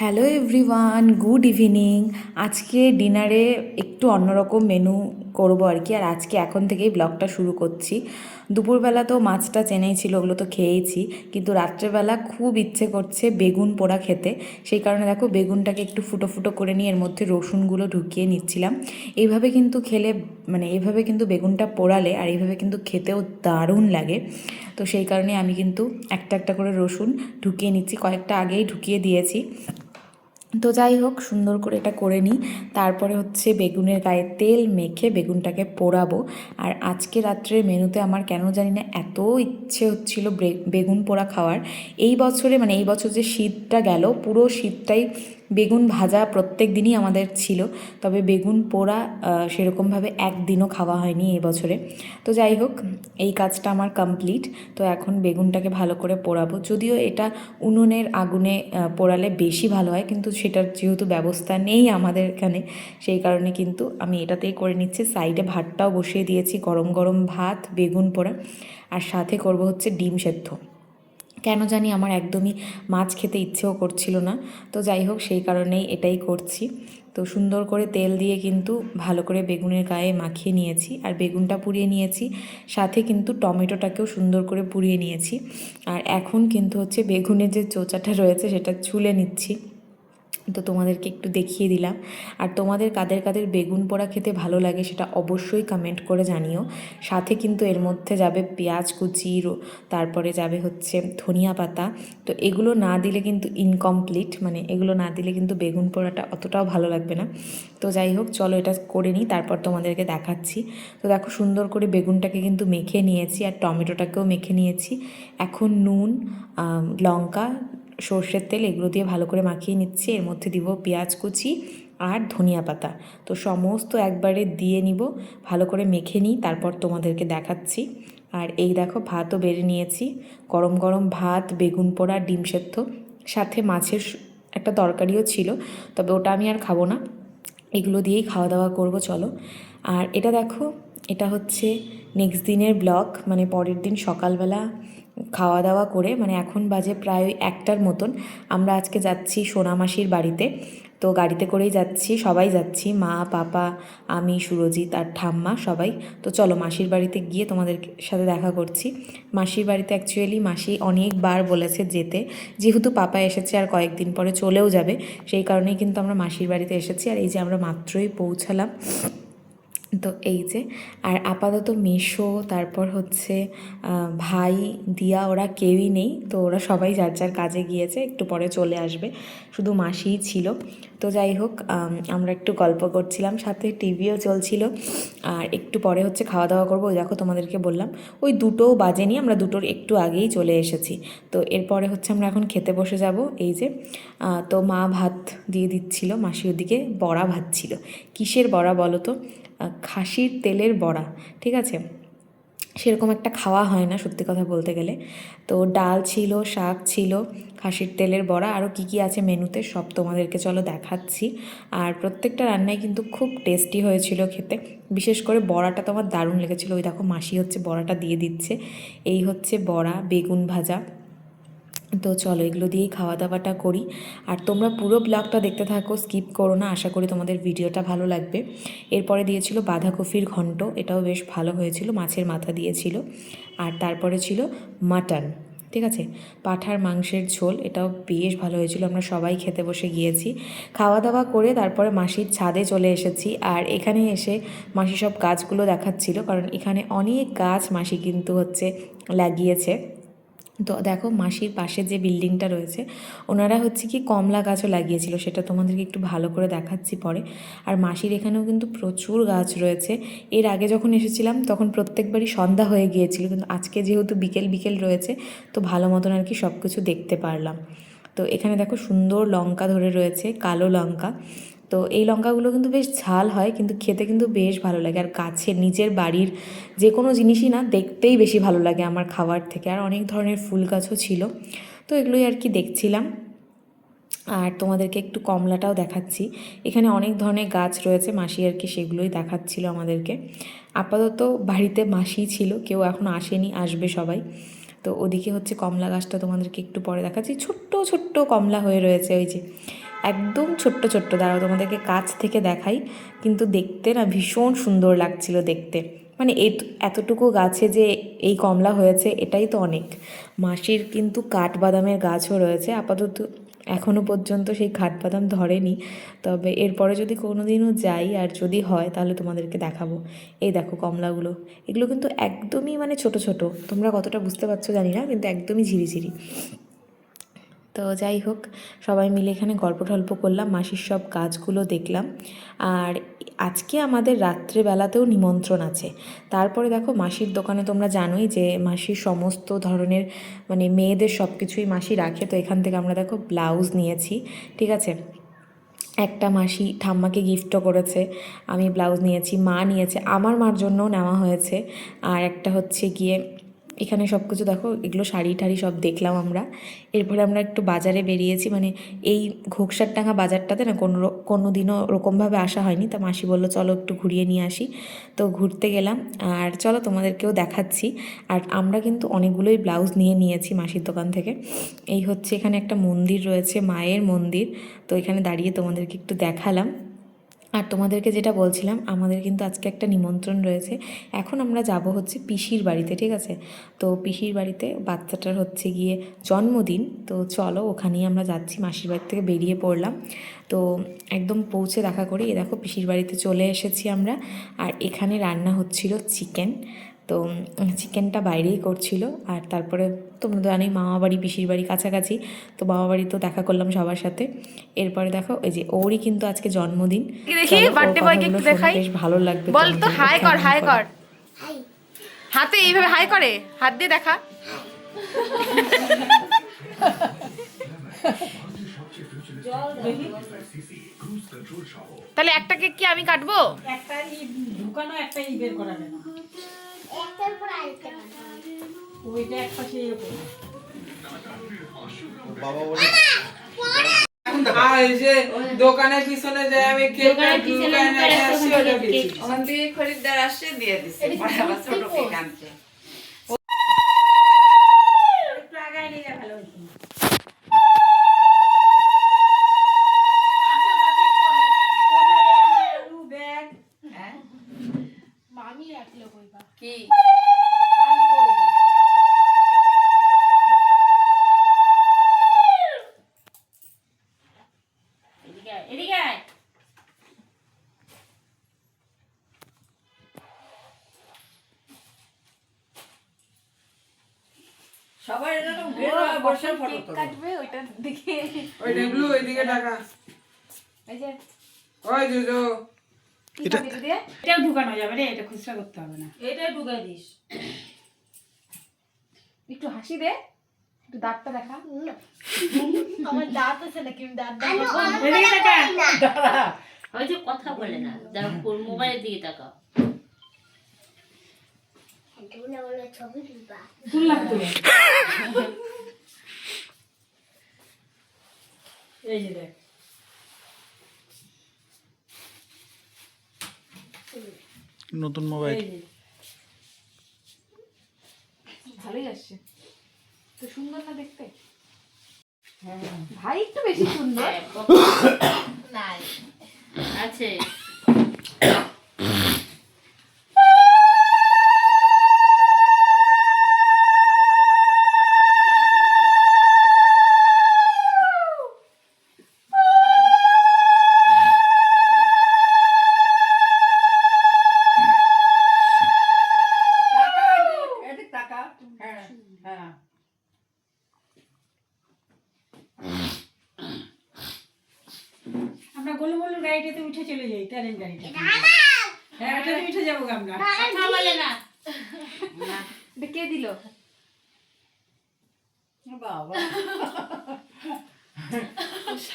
Hello everyone good evening আজকে ডিনারে একটু অন্যরকম মেনু করব আর কি। আর আজকে এখন থেকেই ব্লগটা শুরু করছি। দুপুরবেলা তো মাছটা চেনেই ছিল ওগুলো তো খেয়েইছি কিন্তু রাত্রেবেলা খুব ইচ্ছে করছে বেগুন পোড়া খেতে। সেই কারণে দেখো বেগুনটাকে একটু ফুটো ফুটো করে নিয়ে এর মধ্যে রসুনগুলো ঢুকিয়ে নিচ্ছিলাম। এইভাবে কিন্তু খেলে মানে এইভাবে কিন্তু বেগুনটা পোড়ালে আর এইভাবে কিন্তু খেতেও দারুণ লাগে। তো সেই কারণে আমি কিন্তু একটা একটা করে রসুন ঢুকিয়ে নিচ্ছি। কয়েকটা আগেই ঢুকিয়ে দিয়েছি। তো যাই হোক, সুন্দর করে এটা করে নিই। তারপরে হচ্ছে বেগুনের গায়ে তেল মেখে বেগুনটাকে পোড়াবো। আর আজকে রাত্রের মেনুতে আমার কেন জানি না এত ইচ্ছে হচ্ছিল বেগুন পোড়া খাওয়ার। এই বছরে মানে এই বছর যে শীতটা গেল, পুরো শীতটাই বেগুন ভাজা প্রত্যেক দিনই আমাদের ছিল, তবে বেগুন পোড়া সেরকমভাবে একদিনও খাওয়া হয়নি এই বছরে। তো যাই হোক, এই কাজটা আমার কমপ্লিট তো এখন বেগুনটাকে ভালো করে পোড়াবো। যদিও এটা উনুনের আগুনে পোড়ালে বেশি ভালো হয়, কিন্তু সেটার যেহেতু ব্যবস্থা নেই আমাদের এখানে, সেই কারণে কিন্তু আমি এটাতেই করে নিচ্ছি। সাইডে ভাতটাও বসিয়ে দিয়েছি, গরম গরম ভাত, বেগুন পোড়া, আর সাথে করব হচ্ছে ডিম সেদ্ধ। কেন জানি আমার একদমই মাছ খেতে ইচ্ছেও করছিল না। তো যাই হোক, সেই কারণেই এটাই করছি। তো সুন্দর করে তেল দিয়ে কিন্তু ভালো করে বেগুনের গায়ে মাখিয়ে নিয়েছি আর বেগুনটা পুড়িয়ে নিয়েছি। সাথে কিন্তু টমেটোটাকেও সুন্দর করে পুড়িয়ে নিয়েছি। আর এখন কিন্তু হচ্ছে বেগুনের যে চোচাটা রয়েছে, সেটা ছুলে নিচ্ছি। তো তোমাদেরকে একটু দেখিয়ে দিলাম। আর তোমাদের কাদের কাদের বেগুন পোড়া খেতে ভালো লাগে সেটা অবশ্যই কমেন্ট করে জানিও। সাথে কিন্তু এর মধ্যে যাবে পেঁয়াজ কুচি তারপরে যাবে হচ্ছে ধনিয়া পাতা। তো এগুলো না দিলে কিন্তু ইনকমপ্লিট মানে এগুলো না দিলে কিন্তু বেগুন পোড়াটা অতটাও ভালো লাগবে না। তো যাই হোক, চলো এটা করে নিই, তারপর তোমাদেরকে দেখাচ্ছি। তো দেখো সুন্দর করে বেগুনটাকে কিন্তু মেখে নিয়েছি, আর টমেটোটাকেও মেখে নিয়েছি। এখন নুন লঙ্কা সর্ষের তেল এগুলো দিয়ে ভালো করে মাখিয়ে নিচ্ছি। এর মধ্যে দিব পেঁয়াজ কুচি আর ধনিয়া পাতা। তো সমস্ত একবারে দিয়ে নিব, ভালো করে মেখে নিই, তারপর তোমাদেরকে দেখাচ্ছি। আর এই দেখো, ভাতও বেড়ে নিয়েছি। গরম গরম ভাত, বেগুন পোড়া, ডিম সেদ্ধ, সাথে মাছের একটা তরকারিও ছিল, তবে ওটা আমি আর খাব না। এগুলো দিয়েই খাওয়া দাওয়া করব, চলো। আর এটা দেখো, এটা হচ্ছে নেক্সট দিনের ব্লগ মানে পরের দিন সকালবেলা খাওয়া দাওয়া করে মানে এখন বাজে প্রায় একটার মতন, আমরা আজকে যাচ্ছি সোনামাসির বাড়িতে। তো গাড়িতে করেই যাচ্ছি, সবাই যাচ্ছি, মা, পাপা, আমি, সুরজিৎ আর ঠাম্মা সবাই। তো চলো মাসির বাড়িতে গিয়ে তোমাদের সাথে দেখা করছি। মাসির বাড়িতে অ্যাকচুয়ালি মাসি অনেকবার বলেছে যেতে। যেহেতু পাপা এসেছে আর কয়েকদিন পরে চলেও যাবে, সেই কারণেই কিন্তু আমরা মাসির বাড়িতে এসেছি। আর এই যে আমরা মাত্রই পৌঁছালাম তো এই যে, আর আপাতত মেশো, তারপর হচ্ছে ভাই, দিয়া, ওরা কেউই নেই, তো ওরা সবাই যার যার কাজে গিয়েছে, একটু পরে চলে আসবে, শুধু মাসিই ছিল। তো যাই হোক আমরা একটু গল্প করছিলাম, সাথে টিভিও চলছিল, আর একটু পরে হচ্ছে খাওয়া দাওয়া করব, ওই দেখো তোমাদেরকে বললাম। ওই দুটোও বাজেনি আমরা দুটোর একটু আগেই চলে এসেছি। তো এরপরে হচ্ছে আমরা এখন খেতে বসে যাব, এই যে তো মা ভাত দিয়ে দিচ্ছিল, মাসি ওদিকে বড়া ভাত ছিল কিসের বড়া বলো তো? খাসির তেলের বড়া, ঠিক আছে? সেরকম একটা খাওয়া হয় না, সত্যি কথা বলতে গেলে। তো ডাল ছিল, শাক ছিল, খাসির তেলের বড়া আরও কী কী আছে মেনুতে সব তোমাদেরকে চলো দেখাচ্ছি। আর প্রত্যেকটা রান্নাই কিন্তু খুব টেস্টি হয়েছিল খেতে। বিশেষ করে বড়াটা তো আমার দারুণ লেগেছিলো। ওই দেখো মাসি হচ্ছে বড়াটা দিয়ে দিচ্ছে। এই হচ্ছে বড়া, বেগুন ভাজা। তো চলো এগুলো দিয়েই খাওয়া দাওয়াটা করি। আর তোমরা পুরো ব্লগটা দেখতে থাকো, স্কিপ করো না, আশা করি তোমাদের ভিডিওটা ভালো লাগবে। এরপরে দিয়েছিল বাঁধাকপির ঘন্ট, এটাও বেশ ভালো হয়েছিল, মাছের মাথা দিয়েছিল। আর তারপরে ছিল মাটন, ঠিক আছে? পাঠার মাংসের ঝোল, এটাও বেশ ভালো হয়েছিল, আমরা সবাই খেতে বসে গিয়েছি। খাওয়া দাওয়া করে তারপরে মাসির ছাদে চলে এসেছি, আর এখানে এসে মাসি সব গাছগুলো দেখাচ্ছিল, কারণ এখানে অনেক গাছ মাসি কিন্তু হচ্ছে লাগিয়েছে। তো দেখো মাসির পাশে যে বিল্ডিংটা রয়েছে, ওনারা হচ্ছে কি কমলা গাছও লাগিয়েছিল, সেটা তোমাদেরকে একটু ভালো করে দেখাচ্ছি পরে। আর মাসির এখানেও কিন্তু প্রচুর গাছ রয়েছে। এর আগে যখন এসেছিলাম, তখন প্রত্যেকবারই সন্ধ্যা হয়ে গিয়েছিল, কিন্তু আজকে যেহেতু বিকেল বিকেল রয়েছে, তো ভালো মতন আর কি সব কিছু দেখতে পারলাম। তো এখানে দেখো সুন্দর লঙ্কা ধরে রয়েছে, কালো লঙ্কা। তো এই লঙ্কাগুলো কিন্তু বেশ ঝাল হয়, কিন্তু খেতে কিন্তু বেশ ভালো লাগে। আর গাছের নিজের বাড়ির যে কোনো জিনিসই না, দেখতেই বেশি ভালো লাগে আমার খাবার থেকে। আর অনেক ধরনের ফুল গাছও ছিল, তো এগুলোই আর কি দেখছিলাম। আর তোমাদেরকে একটু কমলাটাও দেখাচ্ছি। এখানে অনেক ধরনের গাছ রয়েছে, মাসি আর কি সেগুলোই দেখাচ্ছিল আমাদেরকে। আপাতত বাড়িতে মাসি ছিল, কেউ এখন আসেনি, আসবে সবাই। তো ওদিকে হচ্ছে কমলা গাছটা তোমাদেরকে একটু পরে দেখাচ্ছি। ছোট্ট ছোট্ট কমলা হয়ে রয়েছে ওই যে। একদম ছোট্ট ছোট্ট, দাঁড়াও তোমাদেরকে কাছ থেকে দেখাই। কিন্তু দেখতে না ভীষণ সুন্দর লাগছিল দেখতে। মানে এতটুকু গাছে যে এই কমলা হয়েছে, এটাই তো অনেক। মাসির কিন্তু কাঠবাদামের গাছও রয়েছে। আপাতত এখনও পর্যন্ত সেই কাঠবাদাম ধরেনি। তবে এরপরে যদি কোনো দিনও যাই আর যদি হয়, তাহলে তোমাদেরকে দেখাবো। এই দেখো কমলাগুলো। এগুলো কিন্তু একদমই মানে ছোট ছোট। তোমরা কতটা বুঝতে পারছ জানি না, কিন্তু একদমই ঝিরিঝিরি। তো যাই হোক, সবাই মিলে এখানে গল্প টল্প করলাম, মাসির সব কাজগুলো দেখলাম। আর আজকে আমাদের রাত্রেবেলাতেও নিমন্ত্রণ আছে। তারপরে দেখো, মাসির দোকানে তোমরা জানোই যে মাসির সমস্ত ধরনের মানে মেয়েদের সব কিছুই মাসি রাখে। তো এখান থেকে আমরা দেখো ব্লাউজ নিয়েছি, ঠিক আছে? একটা মাসি ঠাম্মাকে গিফটও করেছে, আমি ব্লাউজ নিয়েছি, মা নিয়েছে, আমার মার জন্যও নেওয়া হয়েছে। আর একটা হচ্ছে গিয়ে এখানে সব কিছু দেখো, এগুলো শাড়ি টাড়ি সব দেখলাম আমরা। এরপরে আমরা একটু বাজারে বেরিয়েছি মানে এই ঘোকসার ঘোকসারডাঙ্গা বাজারটাতে না কোনো কোনো দিনও ওরকমভাবে আসা হয়নি। তা মাসি বলল, চলো একটু ঘুরিয়ে নিয়ে আসি। তো ঘুরতে গেলাম, আর চলো তোমাদেরকেও দেখাচ্ছি। আর আমরা কিন্তু অনেকগুলোই ব্লাউজ নিয়ে নিয়েছি মাসির দোকান থেকে। এই হচ্ছে এখানে একটা মন্দির রয়েছে, মায়ের মন্দির। তো এখানে দাঁড়িয়ে তোমাদেরকে একটু দেখালাম। আর তোমাদেরকে যেটা বলছিলাম, আমাদের কিন্তু আজকে একটা নিমন্ত্রণ রয়েছে। এখন আমরা যাব হচ্ছে পিসির বাড়িতে, ঠিক আছে? তো পিসির বাড়িতে বাচ্চাটার হচ্ছে গিয়ে জন্মদিন। তো চলো ওখানেই আমরা যাচ্ছি, মাসির বাড়ি থেকে বেরিয়ে পড়লাম। তো একদম পৌঁছে দেখা করি। এ দেখো, পিসির বাড়িতে চলে এসেছি আমরা। আর এখানে রান্না হচ্ছিল চিকেন। তো চিকেনটা বাইরেই করছিল। আর তারপরে তোমরা তো জানোই মামা বাড়ি পিসির বাড়ি কাছাকাছি। তো মামা বাড়ি তো দেখা করলাম সবার সাথে। এরপরে দেখো এই যে ওরই কিন্তু আজকে জন্মদিন। দেখি, ওর birthday একটু দেখাই। বেশ ভালো লাগবে বল তো হাই কর হাই করে। হাতে এইভাবে হাই করে হাত দিয়ে দেখা। তাহলে একটা কেক কি আমি কাটবো? একটা ঢুকানো একটা ই বের করা ওইটা এক পাশে এরকম। দোকানের পিছনে যে আমি আসি ওটা বেশি ওখান থেকে খরিদ্দার আসছে দিয়ে দিচ্ছে ছোট কেক আনছে সবাই এরকম বের হয়ে বসে ফটো তোলে। কাটবে ওইটা দেখে ওই ডেবলু ওইদিকে টাকা। এই যে। ওই জুজো। কি এটাও ঢুকানো যাবে রে এটা খুচরা করতে হবে না। এটা ঢুকাই দিস। একটু হাসি দে একটু দাঁতটা দেখা। এদিকে টাকা ওই যে কথা বলে না যারা মোবাইলের দিকে তাকাও। তুললাম তুলে এই যে দেখ। নতুন মোবাইল। ভালোই আসছে। তো সুন্দর না দেখতে। ভাই একটু বেশি সুন্দর। আছে।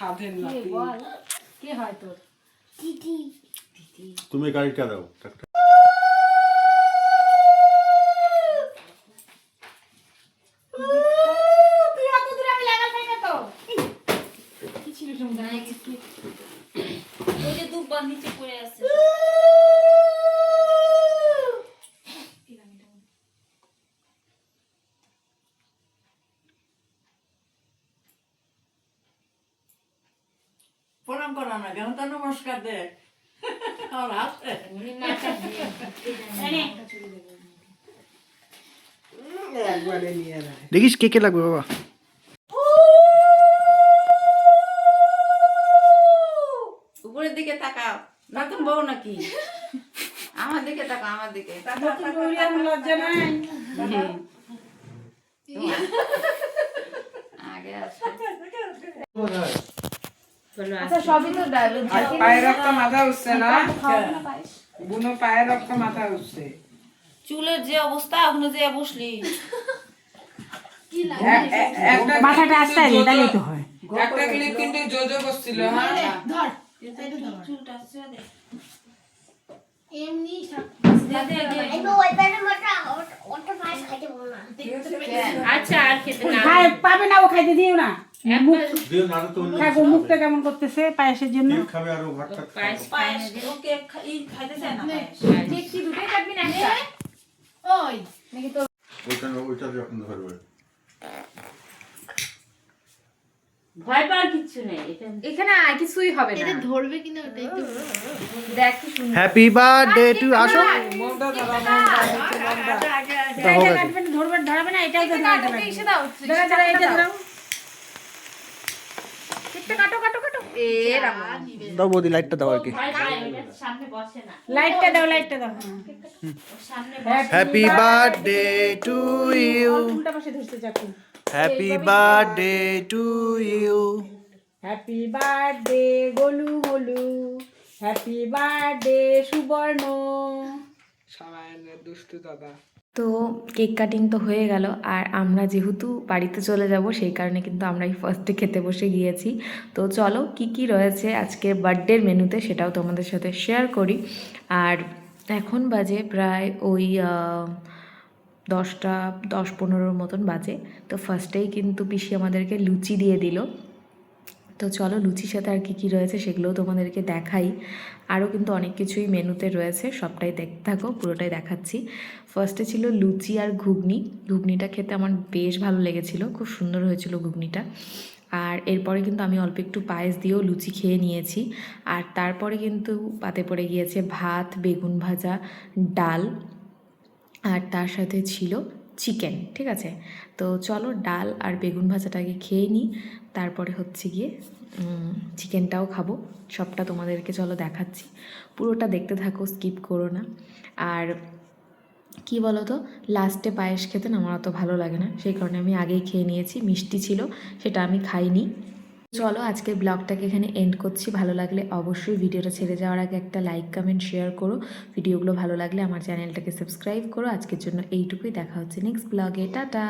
স্বাধীন কে নাতি। বল? হয় তোর? তুমি গাড়িটা দাও টাকটা তুই অত দূরে আমি লাগাল পাই না তো কি ছিল সুন্দর ওই যে দুব্বা নিচে পড়ে আছে প্রণাম করা না কেন? তো নমস্কার দে। আমার হাতে। দেখিস কে কে লাগবে বাবা। উপরের দিকে তাকাও। নতুন বউ নাকি? আমার দিকে তাকাও আমার দিকে। লজ্জা নাই। আগে আসো আচ্ছা সবই তো আর পায়ের রক্ত মাথা উঠছে না? বুনো পায়ের রক্ত মাথা উঠছে। চুলের যে অবস্থা ওখানে যে বসলি। এ- এ- একটা মাথাটা আস্তে কিন্তু তো হয়। একটা ক্লিপ কিন্তু জোজো করছিল হ্যাঁ? এমনি আচ্ছা আর খেতে না। পাবে না ও খাইতে দিও না। দিও মুখটা কেমন করতেছে? পায়েসের জন্য? ভয় পাওয়ার নেই এখানে আর কিছুই হবে না। ধরবে কিনা ওটাই তো। দেখ কি সুন্দর। হ্যাপি বার্থডে টু আসো মনটা ধরা মনটা এটা কাটবে না ধরবে ধরাবে না এটাও তো দাও। এটা ধরাও কেকটা কাটো কাটো কাটো এ রামা দাও বৌদি লাইটটা দাও আর কি। লাইটটা দাও লাইটটা দাও। Happy birthday to you happy birthday to you happy birthday Golu Golu. Happy birthday Subarna. সবাই দুষ্টু দাদা। তো কেক কাটিং তো হয়ে গেল। আর আমরা যেহেতু বাড়িতে চলে যাব, সেই কারণে কিন্তু আমরা এই ফার্স্টে খেতে বসে গিয়েছি। তো চলো, কি কি রয়েছে আজকে বার্থডের মেনুতে সেটাও তোমাদের সাথে শেয়ার করি। আর এখন বাজে প্রায় ওই দশটা, দশ পনেরোর মতন বাজে। তো ফার্স্টেই কিন্তু পিসি আমাদেরকে লুচি দিয়ে দিল। তো চলো লুচির সাথে আর কী কী রয়েছে সেগুলোও তোমাদেরকে দেখাই। আরও কিন্তু অনেক কিছুই মেনুতে রয়েছে, সবটাই দেখতে থাকো, পুরোটাই দেখাচ্ছি। ফার্স্টে ছিল লুচি আর ঘুগনি। ঘুগনিটা খেতে আমার বেশ ভালো লেগেছিল, খুব সুন্দর হয়েছিল ঘুগনিটা। আর এরপরে কিন্তু আমি অল্প একটু পায়েস দিয়েও লুচি খেয়ে নিয়েছি। আর তারপরে কিন্তু পাতে পড়ে গিয়েছে ভাত, বেগুন ভাজা, ডাল। আর তার সাথে ছিল চিকেন ঠিক আছে? তো চলো ডাল আর বেগুন ভাজাটাকে খেয়ে নিই। তারপরে হচ্ছে গিয়ে চিকেনটাও খাব। সবটা তোমাদেরকে চলো দেখাচ্ছি। পুরোটা দেখতে থাকো স্কিপ করো না। আর কি বলো তো লাস্টে পায়েস খেতে না আমার অত ভালো লাগে না। সেই কারণে আমি আগেই খেয়ে নিয়েছি, মিষ্টি ছিল, সেটা আমি খাইনি। চলো আজকের ব্লগটাকে এখানে এন্ড করছি। ভালো লাগলে অবশ্যই ভিডিওটা ছেড়ে যাওয়ার আগে একটা লাইক কমেন্ট শেয়ার করো। ভিডিওগুলো ভালো লাগলে আমার চ্যানেলটাকে সাবস্ক্রাইব করো। আজকের জন্য এইটুকুই। দেখা হচ্ছে নেক্সট ব্লগে টাটা!